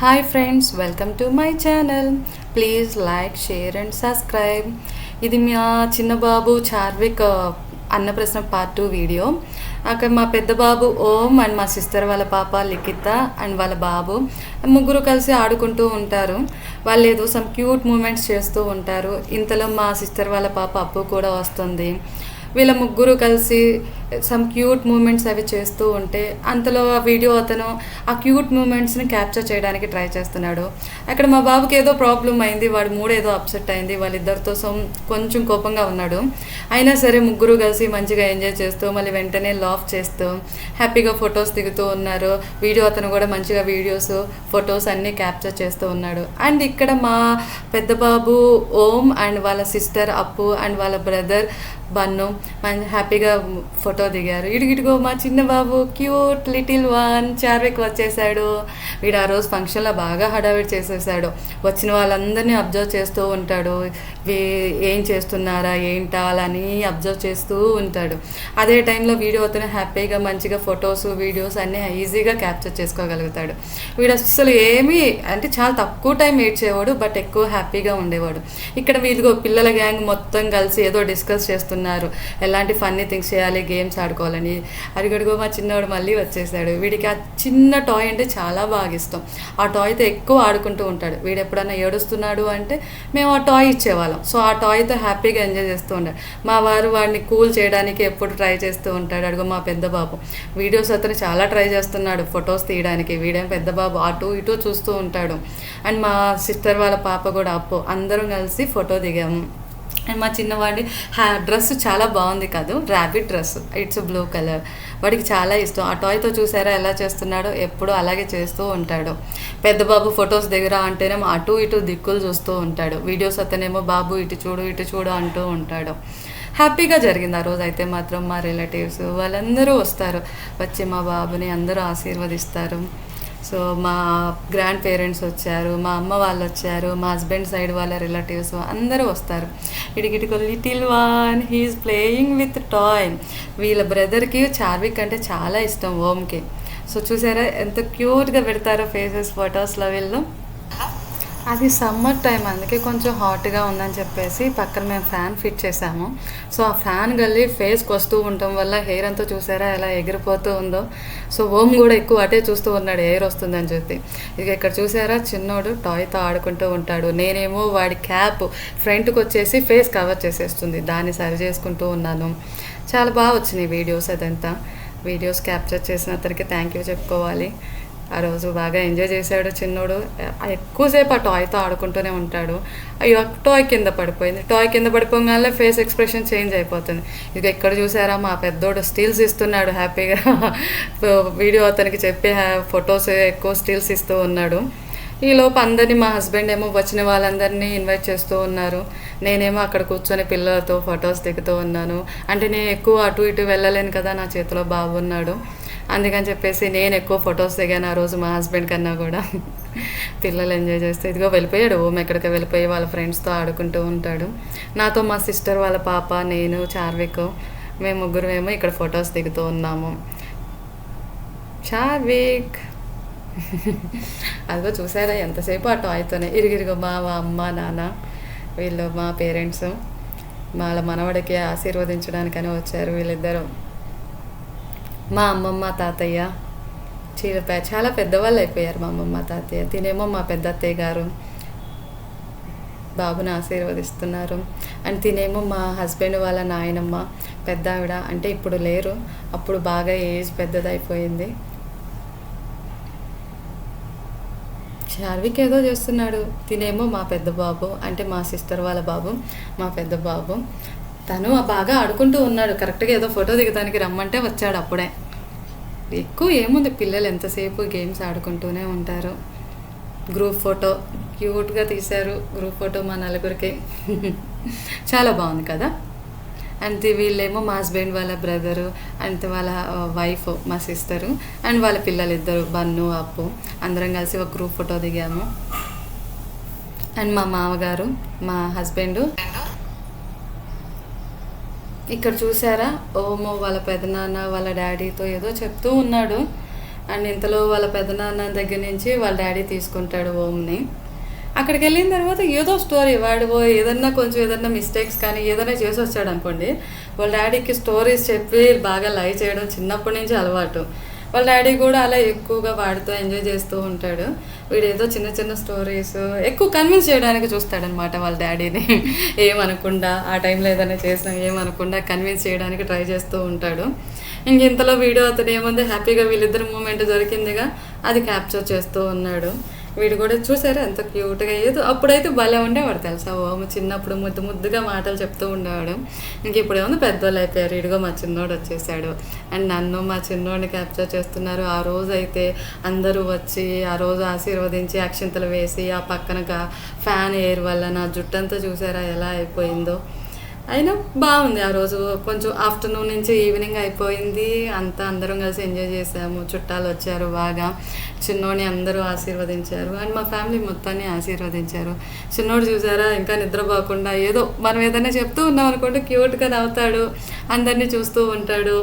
Hi friends welcome to my channel please like share and subscribe ఇది మా చిన్న బాబు చార్విక్ అన్నప్రసన అన్నప్రశ్న పార్ట్ టూ వీడియో అక్కడ మా పెద్ద బాబు ఓం అండ్ మా సిస్టర్ వాళ్ళ పాప లిఖిత అండ్ వాళ్ళ బాబు ముగ్గురు కలిసి ఆడుకుంటూ ఉంటారు. వాళ్ళు ఏదో సమ్ క్యూట్ మూమెంట్స్ చేస్తూ ఉంటారు. ఇంతలో మా సిస్టర్ వాళ్ళ పాప అప్పు కూడా వస్తుంది. వీళ్ళ ముగ్గురు కలిసి సమ్ క్యూట్ మూమెంట్స్ అవి చేస్తూ ఉంటే అంతలో ఆ వీడియో అతను ఆ క్యూట్ మూమెంట్స్ని క్యాప్చర్ చేయడానికి ట్రై చేస్తున్నాడు. అక్కడ మా బాబుకి ఏదో ప్రాబ్లం అయింది వాడి మూడు ఏదో అప్సెట్ అయింది వాళ్ళిద్దరితో సో కొంచెం కోపంగా ఉన్నాడు. అయినా సరే ముగ్గురు కలిసి మంచిగా ఎంజాయ్ చేస్తూ మళ్ళీ వెంటనే లాఫ్ చేస్తూ హ్యాపీగా ఫొటోస్ దిగుతూ ఉన్నారు. వీడియో అతను కూడా మంచిగా వీడియోస్ ఫొటోస్ అన్నీ క్యాప్చర్ చేస్తూ ఉన్నాడు. అండ్ ఇక్కడ మా పెద్ద బాబు ఓం అండ్ వాళ్ళ సిస్టర్ అప్పు అండ్ వాళ్ళ బ్రదర్ బన్ను మంచి హ్యాపీగా ఫోటో దిగారు. ఇడిగిడిగో మా చిన్న బాబు క్యూట్ లిటిల్ వన్ చార్విక్ వచ్చేసాడు. వీడు ఆ రోజు ఫంక్షన్లో బాగా హడావిడి చేసేసాడు. వచ్చిన వాళ్ళందరినీ అబ్జర్వ్ చేస్తూ ఉంటాడు. వీ- ఏం చేస్తున్నారా ఏంటా అని అబ్జర్వ్ చేస్తూ ఉంటాడు. అదే టైంలో వీడియో అతను హ్యాపీగా మంచిగా ఫొటోస్ వీడియోస్ అన్నీ ఈజీగా క్యాప్చర్ చేసుకోగలుగుతాడు. వీడు అసలు ఏమీ అంటే చాలా తక్కువ టైం ఏడ్చేవాడు బట్ ఎక్కువ హ్యాపీగా ఉండేవాడు. ఇక్కడ వీళ్ళుగో పిల్లల గ్యాంగ్ మొత్తం కలిసి ఏదో డిస్కస్ చేస్తున్నారు. ఎలాంటి ఫన్నీ థింగ్స్ చేయాలి గేమ్స్ ఆడుకోవాలని. అడిగడుగో మా చిన్నవాడు మళ్ళీ వచ్చేసాడు. వీడికి ఆ చిన్న టాయ్ అంటే చాలా బాగా ఇష్టం. ఆ టాయ్తో ఎక్కువ ఆడుకుంటూ ఉంటాడు. వీడు ఎప్పుడన్నా ఏడుస్తున్నాడు అంటే మేము ఆ టాయ్ ఇచ్చేవాళ్ళం. సో ఆ టాయ్తో హ్యాపీగా ఎంజాయ్ చేస్తూ ఉంటాడు. మా వారు వాడిని కూల్ చేయడానికి ఎప్పుడు ట్రై చేస్తూ ఉంటాడు. అడుగు మా పెద్ద బాబు. వీడియోస్ అతను చాలా ట్రై చేస్తున్నాడు ఫొటోస్ తీయడానికి. వీడేం పెద్ద బాబు. అటు ఇటు చూస్తూ ఉంటాడు. అండ్ మా సిస్టర్ వాళ్ళ పాప కూడా అప్పు అందరం కలిసి ఫోటో దిగాము. అండ్ మా చిన్నవాడి హ్యా డ్రెస్ చాలా బాగుంది కాదు rabbit dress it's blue colour వాడికి చాలా ఇష్టం. ఆ టాయ్తో చూసారా ఎలా చేస్తున్నాడో? ఎప్పుడూ అలాగే చేస్తూ ఉంటాడు. పెద్ద బాబు ఫొటోస్ దగ్గర అంటేనేమో అటు ఇటు దిక్కులు చూస్తూ ఉంటాడు. వీడియోస్ అతనేమో బాబు ఇటు చూడు ఇటు చూడు అంటూ ఉంటాడు. హ్యాపీగా జరిగింది ఆ రోజు అయితే మాత్రం మా రిలేటివ్స్ వాళ్ళందరూ వస్తారు. వచ్చి మా బాబుని అందరూ ఆశీర్వదిస్తారు. సో మా గ్రాండ్ పేరెంట్స్ వచ్చారు మా అమ్మ వాళ్ళు వచ్చారు మా హస్బెండ్ సైడ్ వాళ్ళ రిలేటివ్స్ అందరూ వస్తారు. ఇడిగిటికి little one he's playing with toy వీళ్ళ బ్రదర్కి చార్విక్ అంటే చాలా ఇష్టం ఓమ్కి. సో చూసారా ఎంత క్యూట్గా పెడతారో ఫేసెస్ ఫొటోస్లో వీళ్ళు అది సమ్మర్ టైం అందుకే కొంచెం హాట్గా ఉందని చెప్పేసి పక్కన మేము ఫ్యాన్ ఫిట్ చేసాము. సో ఆ ఫ్యాన్ గల్లి ఫేస్కి వస్తూ ఉండటం వల్ల హెయిర్ అంతా చూసారా ఎలా ఎగిరిపోతూ ఉందో. సో ఓం కూడా ఎక్కువ అటే చూస్తూ ఉన్నాడు హెయిర్ వస్తుందని చెప్పి. ఇక ఇక్కడ చూసారా చిన్నోడు టాయ్తో ఆడుకుంటూ ఉంటాడు. నేనేమో వాడి క్యాప్ ఫ్రంట్కి వచ్చేసి ఫేస్ కవర్ చేసేస్తుంది దాన్ని సరి చేసుకుంటూ ఉన్నాను. చాలా బాగా వచ్చినాయి వీడియోస్ అదంతా. వీడియోస్ క్యాప్చర్ చేసిన అతనికి థ్యాంక్ యూ చెప్పుకోవాలి. ఆ రోజు బాగా ఎంజాయ్ చేశాడు చిన్నోడు. ఎక్కువసేపు ఆ టాయ్తో ఆడుకుంటూనే ఉంటాడు. అయ్యో టాయ్ కింద పడిపోయింది. టాయ్ కింద పడిపోగానే ఫేస్ ఎక్స్ప్రెషన్ చేంజ్ అయిపోతుంది. ఇక ఎక్కడ చూసారా? మా పెద్దోడు స్టిల్స్ ఇస్తున్నాడు హ్యాపీగా. వీడియో అతనికి చెప్పి ఫొటోస్ ఎక్కువ స్టిల్స్ ఇస్తూ ఉన్నాడు. ఈ లోపు అందరినీ మా హస్బెండ్ ఏమో వచ్చిన వాళ్ళందరినీ ఇన్వైట్ చేస్తూ ఉన్నారు. నేనేమో అక్కడ కూర్చొని పిల్లలతో ఫొటోస్ దిగుతూ ఉన్నాను. అంటే నేను ఎక్కువ అటు ఇటు వెళ్ళలేను కదా నా చేతిలో బాబు ఉన్నాడు. అందుకని చెప్పేసి నేను ఎక్కువ ఫొటోస్ దిగాను ఆ రోజు మా హస్బెండ్ కన్నా కూడా. పిల్లలు ఎంజాయ్ చేస్తే ఇదిగో వెళ్ళిపోయాడు ఓం ఎక్కడికి వెళ్ళిపోయి వాళ్ళ ఫ్రెండ్స్తో ఆడుకుంటూ ఉంటాడు. నాతో మా సిస్టర్ వాళ్ళ పాప నేను చార్విక్ మేము ముగ్గురు మేము ఇక్కడ ఫొటోస్ దిగుతూ ఉన్నాము. చార్విక్. అదిగో చూసారా ఎంతసేపు ఆ టాయ్తోనే. ఇరిగిరిగో మా అమ్మ నాన్న వీళ్ళు మా పేరెంట్స్ వాళ్ళ మనవడికి ఆశీర్వదించడానికని వచ్చారు వీళ్ళిద్దరూ. మా అమ్మమ్మ తాతయ్య చీరపై చాలా పెద్దవాళ్ళు అయిపోయారు మా అమ్మమ్మ తాతయ్య. తినేమో మా పెద్ద అత్తయ్య గారు బాబుని ఆశీర్వదిస్తున్నారు. అండ్ తినేమో మా హస్బెండ్ వాళ్ళ నాయనమ్మ పెద్ద ఆవిడ అంటే ఇప్పుడు లేరు. అప్పుడు బాగా ఏజ్ పెద్దదైపోయింది. చార్విక్ ఏదో చేస్తున్నాడు. తినేమో మా పెద్ద బాబు. అంటే మా సిస్టర్ వాళ్ళ బాబు మా పెద్ద బాబు. తను బాగా ఆడుకుంటూ ఉన్నాడు. కరెక్ట్గా ఏదో ఫోటో దిగడానికి రమ్మంటే వచ్చాడు అప్పుడే. ఎక్కువ ఏముంది పిల్లలు ఎంతసేపు గేమ్స్ ఆడుకుంటూనే ఉంటారు. గ్రూప్ ఫోటో క్యూట్గా తీశారు. గ్రూప్ ఫోటో మా నలుగురికి. చాలా బాగుంది కదా? అండ్ వీళ్ళేమో మా హస్బెండ్ వాళ్ళ బ్రదరు అండ్ వాళ్ళ వైఫ్ మా సిస్టరు అండ్ వాళ్ళ పిల్లలు ఇద్దరు బన్ను అప్పు. అందరం కలిసి ఒక గ్రూప్ ఫోటో దిగాము. అండ్ మా మామగారు మా హస్బెండు ఇక్కడ చూసారా? ఓమో వాళ్ళ పెదనాన్న వాళ్ళ డాడీతో ఏదో చెప్తూ ఉన్నాడు. అండ్ ఇంతలో వాళ్ళ పెదనాన్న దగ్గర నుంచి వాళ్ళ డాడీ తీసుకుంటాడు ఓమ్ని. అక్కడికి వెళ్ళిన తర్వాత ఏదో స్టోరీ వాడు ఓ ఏదన్నా కొంచెం ఏదన్నా మిస్టేక్స్ కానీ ఏదైనా చేసి వచ్చాడు అనుకోండి. వాళ్ళ డాడీకి స్టోరీస్ చెప్పి బాగా లైవ్ చేయడం చిన్నప్పటి నుంచి అలవాటు. వాళ్ళ డాడీ కూడా అలా ఎక్కువగా వాడితో ఎంజాయ్ చేస్తూ ఉంటాడు. వీడేదో చిన్న చిన్న స్టోరీస్ ఎక్కువ కన్విన్స్ చేయడానికి చూస్తాడనమాట వాళ్ళ డాడీని. ఏమనకుండా ఆ టైంలో ఏదైనా చేసినా ఏమనకుండా కన్విన్స్ చేయడానికి ట్రై చేస్తూ ఉంటాడు. ఇంక ఇంతలో వీడియో అతను ఏముంది హ్యాపీగా వీళ్ళిద్దరు మూమెంట్ దొరికిందిగా అది క్యాప్చర్ చేస్తూ ఉన్నాడు. వీడు కూడా చూసారా? ఎంత క్యూట్గా ఏదో అప్పుడైతే భలే ఉండేవాడు తెలుసా? ఓమ చిన్నప్పుడు ముద్దు ముద్దుగా మాటలు చెప్తూ ఉండేవాడు. ఇంక ఇప్పుడు పెద్దోళ్ళు అయిపోయారు. ఇడిగో మా చిన్నోడు వచ్చేసాడు. అండ్ నన్ను మా చిన్నోడిని క్యాప్చర్ చేస్తున్నారు. ఆ రోజు అయితే అందరూ వచ్చి ఆ రోజు ఆశీర్వదించి అక్షింతలు వేసి ఆ పక్కన ఫ్యాన్ ఎయిర్ వల్ల నా జుట్టంతా చూసారా? ఎలా అయిపోయిందో. అయినా బాగుంది ఆ రోజు. కొంచెం ఆఫ్టర్నూన్ నుంచి ఈవినింగ్ అయిపోయింది. అంతా అందరం కలిసి ఎంజాయ్ చేసాము. చుట్టాలు వచ్చారు బాగా. చిన్నోడిని అందరూ ఆశీర్వదించారు. అండ్ మా ఫ్యామిలీ మొత్తాన్ని ఆశీర్వదించారు. చిన్నోడు చూసారా? ఇంకా నిద్రపోకుండా ఏదో మనం ఏదైనా చెప్తూ ఉన్నాం అనుకుంటే క్యూట్గా నవ్వుతాడు అందరినీ చూస్తూ ఉంటాడు.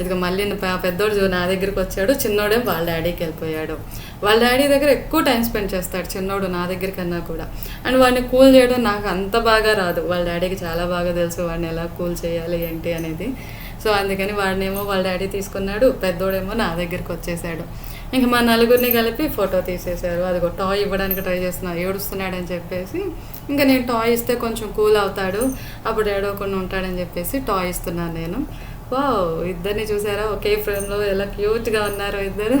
ఇదిగో మళ్ళీ పెద్దోడు చూ- నా దగ్గరికి వచ్చాడు. చిన్నోడే వాళ్ళ డాడీకి వెళ్ళిపోయాడు. వాళ్ళ డాడీ దగ్గర ఎక్కువ టైం స్పెండ్ చేస్తాడు చిన్నోడు నా దగ్గర కన్నా కూడా. అండ్ వాడిని కూల్ చేయడం నాకు అంత బాగా రాదు. వాళ్ళ డాడీకి చాలా బాగా తెలుసు వాడిని ఎలా కూల్ చేయాలి ఏంటి అనేది. సో అందుకని వాడినేమో వాళ్ళ డాడీ తీసుకున్నాడు. పెద్దోడేమో నా దగ్గరికి వచ్చేసాడు. ఇంక మా నలుగురిని కలిపి ఫోటో తీసేశారు. అది ఒక టాయ్ ఇవ్వడానికి ట్రై చేస్తున్నా. ఏడుస్తున్నాడని చెప్పేసి ఇంకా నేను టాయ్ ఇస్తే కొంచెం కూల్ అవుతాడు. అప్పుడు ఏడవకుండా ఉంటాడని చెప్పేసి టాయ్ ఇస్తున్నాను నేను. వా ఇద్దరిని చూసారా? ఒకే ఫ్రేమ్లో ఎలా క్యూట్గా ఉన్నారో ఇద్దరు.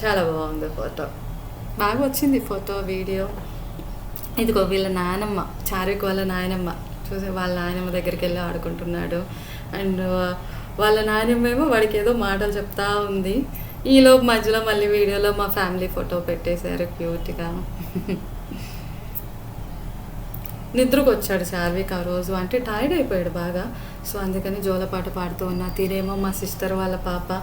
చాలా బాగుంది ఫోటో. బాగా వచ్చింది ఫోటో వీడియో. ఇదిగో వీళ్ళ నాయనమ్మ చారిక్ వాళ్ళ నాయనమ్మ చూసే వాళ్ళ నాయనమ్మ దగ్గరికి వెళ్ళి ఆడుకుంటున్నాడు. అండ్ వాళ్ళ నాయనమ్మ ఏమో వాడికి ఏదో మాటలు చెప్తా ఉంది. ఈలోపు మధ్యలో మళ్ళీ వీడియోలో మా ఫ్యామిలీ ఫోటో పెట్టేశారు క్యూట్గా. నిద్రకు వచ్చాడు శార్విక్ ఆ రోజు. అంటే టైర్డ్ అయిపోయాడు బాగా. సో అందుకని జోలపాట పాడుతూ ఉన్నా. తీరేమో మా సిస్టర్ వాళ్ళ పాప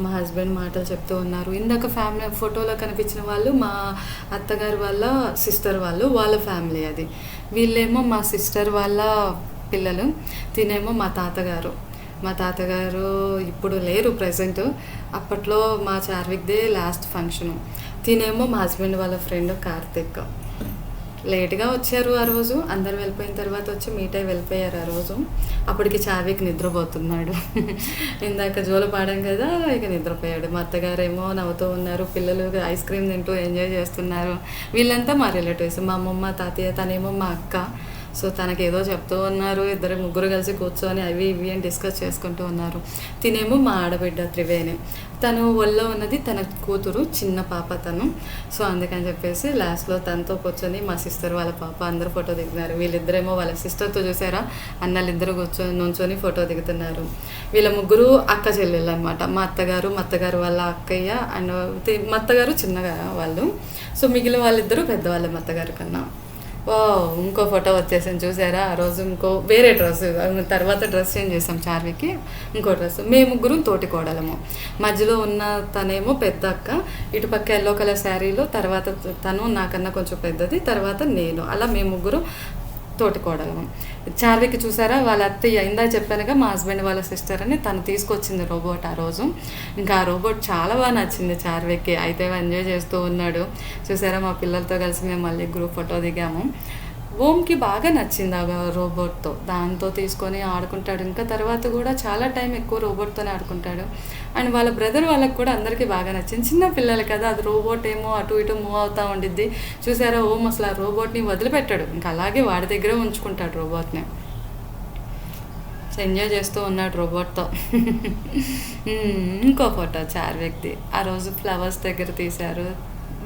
మా హస్బెండ్ మాటలు చెప్తూ ఉన్నారు. ఇందాక ఫ్యామిలీ ఫోటోలో కనిపించిన వాళ్ళు మా అత్తగారు వాళ్ళ సిస్టర్ వాళ్ళు వాళ్ళ ఫ్యామిలీ అది. వీళ్ళేమో మా సిస్టర్ వాళ్ళ పిల్లలు తినేమో మా తాతగారు. మా తాతగారు ఇప్పుడు లేరు ప్రజెంట్ అప్పట్లో మా చార్విక్దే లాస్ట్ ఫంక్షను తినేమో మా హస్బెండ్ వాళ్ళ ఫ్రెండ్ కార్తిక్. లేట్గా వచ్చారు ఆ రోజు. అందరు వెళ్ళిపోయిన తర్వాత వచ్చి మీట్ అయి వెళ్ళిపోయారు ఆ రోజు. అప్పటికి చావికి నిద్రపోతున్నాడు. ఇందాక జోలు పాడాం కదా ఇక నిద్రపోయాడు. మా అత్తగారేమో నవ్వుతూ ఉన్నారు. పిల్లలు ఐస్ క్రీమ్ తింటూ ఎంజాయ్ చేస్తున్నారు. వీళ్ళంతా మా రిలేటివ్స్. మా అమ్మమ్మ తాతయ్య తనేమో మా అక్క. సో తనకి ఏదో చెప్తూ ఉన్నారు ఇద్దరు ముగ్గురు కలిసి కూర్చొని అవి ఇవి అని డిస్కస్ చేసుకుంటూ ఉన్నారు. తినేమో మా ఆడబిడ్డ త్రివేణి. తను ఒళ్ళో ఉన్నది తన కూతురు చిన్న పాప తను. సో అందుకని చెప్పేసి లాస్ట్లో తనతో కూర్చొని మా సిస్టర్ వాళ్ళ పాప అందరూ ఫోటో దిగుతున్నారు. వీళ్ళిద్దరేమో వాళ్ళ సిస్టర్తో చూసారా? అన్నలిద్దరు కూర్చొని నుంచొని ఫోటో దిగుతున్నారు. వీళ్ళ ముగ్గురు అక్క చెల్లెళ్ళు అనమాట మా అత్తగారు మా అత్తగారు వాళ్ళ అక్కయ్య అండ్ మా అత్తగారు చిన్నగా వాళ్ళు. సో మిగిలిన వాళ్ళిద్దరూ పెద్దవాళ్ళ మా అత్తగారు కన్నా. ఓ ఇంకో ఫోటో వచ్చేసాను చూసారా? ఆ రోజు ఇంకో వేరే డ్రెస్ తర్వాత డ్రెస్ చేంజ్ చేసాం చార్వికి ఇంకో డ్రెస్. మేము ముగ్గురు తోటి కోడలము మధ్యలో ఉన్న తనేమో పెద్ద అక్క ఇటుపక్క ఎల్లో కలర్ శారీలో తర్వాత తను నాకన్నా కొంచెం పెద్దది తర్వాత నేను. అలా మేము ముగ్గురు తోటి కోడలం చార్వికి చూసారా? వాళ్ళ అత్తయ్య ఇందా చెప్పానుగా మా హస్బెండ్ వాళ్ళ సిస్టర్ అని తను తీసుకొచ్చింది రోబోట్ ఆ రోజు. ఇంకా ఆ రోబోట్ చాలా బాగా నచ్చింది చార్విక్కి అయితే ఎంజాయ్ చేస్తూ ఉన్నాడు. చూసారా? మా పిల్లలతో కలిసి మేము మళ్ళీ గ్రూప్ ఫోటో దిగాము. ఓమ్కి బాగా నచ్చింది ఆ రోబోట్తో. దాంతో తీసుకొని ఆడుకుంటాడు. ఇంకా తర్వాత కూడా చాలా టైం ఎక్కువ రోబోట్తోనే ఆడుకుంటాడు. అండ్ వాళ్ళ బ్రదర్ వాళ్ళకి కూడా అందరికీ బాగా నచ్చింది. చిన్న పిల్లలు కదా అది రోబోట్ ఏమో అటు ఇటు మూవ్ అవుతూ ఉండిద్ది. చూసారా ఓం అసలు ఆ రోబోట్ని వదిలిపెట్టాడు. ఇంకా అలాగే వాడి దగ్గరే ఉంచుకుంటాడు రోబోట్ని. సో ఎంజాయ్ చేస్తూ ఉన్నాడు రోబోట్తో. ఇంకో ఫోటో చార్విక్ది ఆ రోజు ఫ్లవర్స్ దగ్గర తీశారు.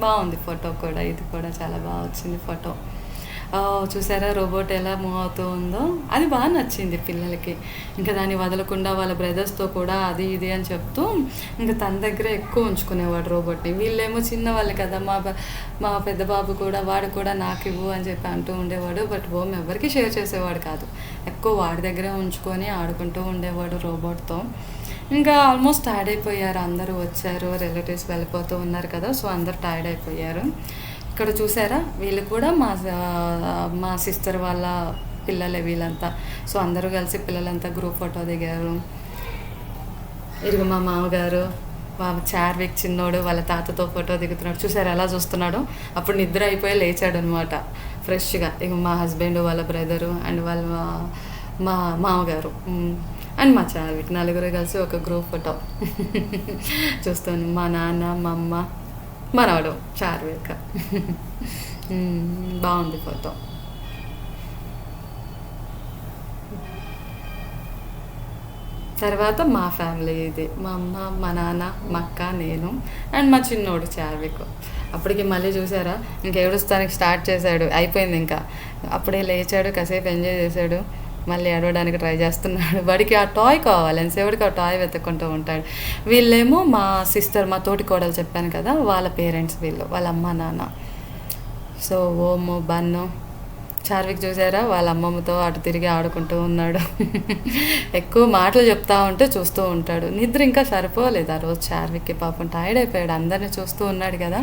బాగుంది ఫోటో కూడా ఇది కూడా చాలా బాగా వచ్చింది ఫోటో. చూసారా రోబోట్ ఎలా మూవ్ అవుతూ ఉందో? అది బాగా నచ్చింది పిల్లలకి. ఇంకా దాన్ని వదలకుండా వాళ్ళ బ్రదర్స్తో కూడా అది ఇది అని చెప్తూ ఇంకా తన దగ్గర ఎక్కువ ఉంచుకునేవాడు రోబోట్ని. వీళ్ళేమో చిన్నవాళ్ళు కదా మా మా పెద్ద బాబు కూడా వాడు కూడా నాకు ఇవ్వు అని చెప్పి అంటూ ఉండేవాడు. బట్ హోమ్ ఎవరికి షేర్ చేసేవాడు కాదు. ఎక్కువ వాడి దగ్గరే ఉంచుకొని ఆడుకుంటూ ఉండేవాడు రోబోట్తో. ఇంకా ఆల్మోస్ట్ టైర్డ్ అయిపోయారు. అందరూ వచ్చారు రిలేటివ్స్ వెళ్ళిపోతూ ఉన్నారు కదా సో అందరు టైర్డ్ అయిపోయారు. ఇక్కడ చూసారా? వీళ్ళు కూడా మా మా సిస్టర్ వాళ్ళ పిల్లలే వీళ్ళంతా. సో అందరూ కలిసి పిల్లలంతా గ్రూప్ ఫోటో దిగారు. ఇరుగు మా మామగారు మా చార్విక్ చిన్నోడు వాళ్ళ తాతతో ఫోటో దిగుతున్నాడు. చూసారు ఎలా చూస్తున్నాడు? అప్పుడు నిద్ర అయిపోయి లేచాడు అనమాట ఫ్రెష్గా ఇక మా హస్బెండ్ వాళ్ళ బ్రదరు అండ్ వాళ్ళ మా- మామగారు. అండ్ మా చార్విక్ నలుగురు కలిసి ఒక గ్రూప్ ఫోటో చూస్తాను. మా నాన్న మా అమ్మ. మనవడు చార్విక్ hmm, బాగుంది ఫోటో తర్వాత మా ఫ్యామిలీ ఇది. మా అమ్మ మా నాన్న మా అక్క నేను అండ్ మా చిన్నోడు చార్విక్ అప్పటికి మళ్ళీ చూసారా? ఇంకా ఏడుస్తానికి స్టార్ట్ చేశాడు? అయిపోయింది ఇంకా. అప్పుడే లేచాడు కాసేపు ఎంజాయ్ చేశాడు. మళ్ళీ అడవడానికి ట్రై చేస్తున్నాడు. వాడికి ఆ టాయ్ కావాలని ఎంతసేపటికి ఆ టాయ్ వెతుక్కుంటూ ఉంటాడు. వీళ్ళేమో మా సిస్టర్ మా తోటి కోడలు చెప్పాను కదా వాళ్ళ పేరెంట్స్ వీళ్ళు వాళ్ళ అమ్మ నాన్న. సో ఓము బన్ను చార్విక్ చూసారా? వాళ్ళ అమ్మమ్మతో అటు తిరిగి ఆడుకుంటూ ఉన్నాడు. ఎక్కువ మాటలు చెప్తా ఉంటే చూస్తూ ఉంటాడు. నిద్ర ఇంకా సరిపోలేదు ఆ రోజు చార్విక్కి. పాపం టైర్డ్ అయిపోయాడు. అందరిని చూస్తూ ఉన్నాడు కదా.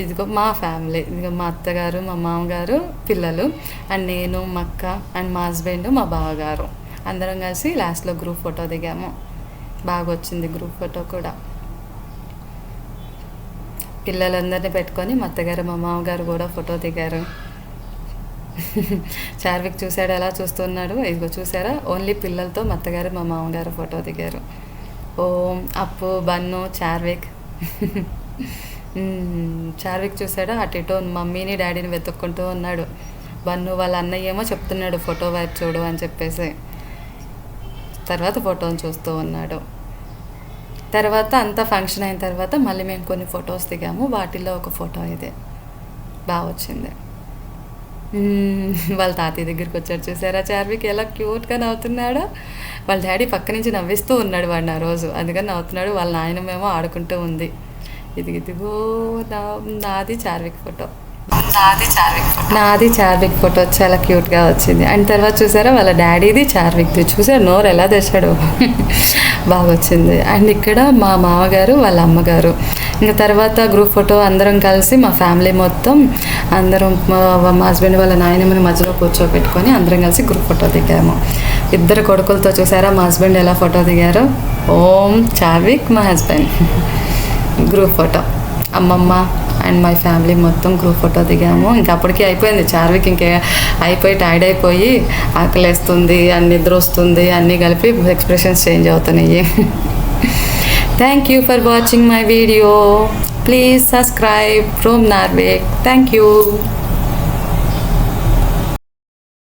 ఇదిగో మా ఫ్యామిలీ ఇదిగో మా అత్తగారు మా మామగారు పిల్లలు అండ్ నేను మా అక్క అండ్ మా హస్బెండ్ మా బావగారు. అందరం కలిసి లాస్ట్లో గ్రూప్ ఫోటో దిగాము. బాగా వచ్చింది గ్రూప్ ఫోటో కూడా. పిల్లలందరినీ పెట్టుకొని మా అత్తగారు మా మామగారు కూడా ఫోటో దిగారు. చార్విక్ చూశాడు ఎలా చూస్తున్నాడు. ఇదిగో చూసారా ఓన్లీ పిల్లలతో మా అత్తగారు మా మామగారు ఫోటో దిగారు. ఓం అప్పు బన్ను చార్విక్. చార్విక్ చూసాడా అటు ఇటు మమ్మీని డాడీని వెతుక్కుంటూ ఉన్నాడు. బన్ను వాళ్ళ అన్నయ్య ఏమో చెప్తున్నాడు ఫోటో వైపు చూడు అని చెప్పేసి. తర్వాత ఫోటోని చూస్తూ ఉన్నాడు. తర్వాత అంతా ఫంక్షన్ అయిన తర్వాత మళ్ళీ మేము కొన్ని ఫొటోస్ దిగాము. వాటిల్లో ఒక ఫోటో ఇది. బాగా వచ్చింది. వాళ్ళ తాతయ్య దగ్గరికి వచ్చాడు. చూసారా చార్విక్ ఎలా క్యూట్గా నవ్వుతున్నాడో? వాళ్ళ డాడీ పక్క నుంచి నవ్విస్తూ ఉన్నాడు వాడిని ఆ రోజు. అందుకని నవ్వుతున్నాడు. వాళ్ళ నాయనమేమో ఆడుకుంటూ ఉంది. ఇది ఇదిగో నా నాది చార్విక్ ఫోటో. నాది చార్విక్ ఫోటో. నాది చార్విక్ ఫోటో చాలా క్యూట్గా వచ్చింది. అండ్ తర్వాత చూసారా వాళ్ళ డాడీది చార్విక్ది. చూసారు నోరు ఎలా తెచ్చాడు బాగా వచ్చింది. అండ్ ఇక్కడ మా మామగారు వాళ్ళ అమ్మగారు. ఇంకా తర్వాత గ్రూప్ ఫోటో అందరం కలిసి మా ఫ్యామిలీ మొత్తం అందరం మా మా హస్బెండ్ వాళ్ళ నాయనమ్మని మధ్యలో కూర్చోబెట్టుకొని అందరం కలిసి గ్రూప్ ఫోటో దిగాము. ఇద్దరు కొడుకులతో చూసారా మా హస్బెండ్ ఎలా ఫోటో దిగారు? ఓం చార్విక్ మా హస్బెండ్. గ్రూప్ ఫోటో అమ్మమ్మ అండ్ మై ఫ్యామిలీ మొత్తం గ్రూప్ ఫోటో దిగాము. ఇంకా అప్పటికి అయిపోయింది. చార్విక్ ఇంకే అయిపోయి టైర్డ్ అయిపోయి ఆకలేస్తుంది అన్ని నిద్ర వస్తుంది అన్నీ కలిపి ఎక్స్ప్రెషన్స్ చేంజ్ అవుతున్నాయి. Thank you for watching my video please subscribe from Norway thank you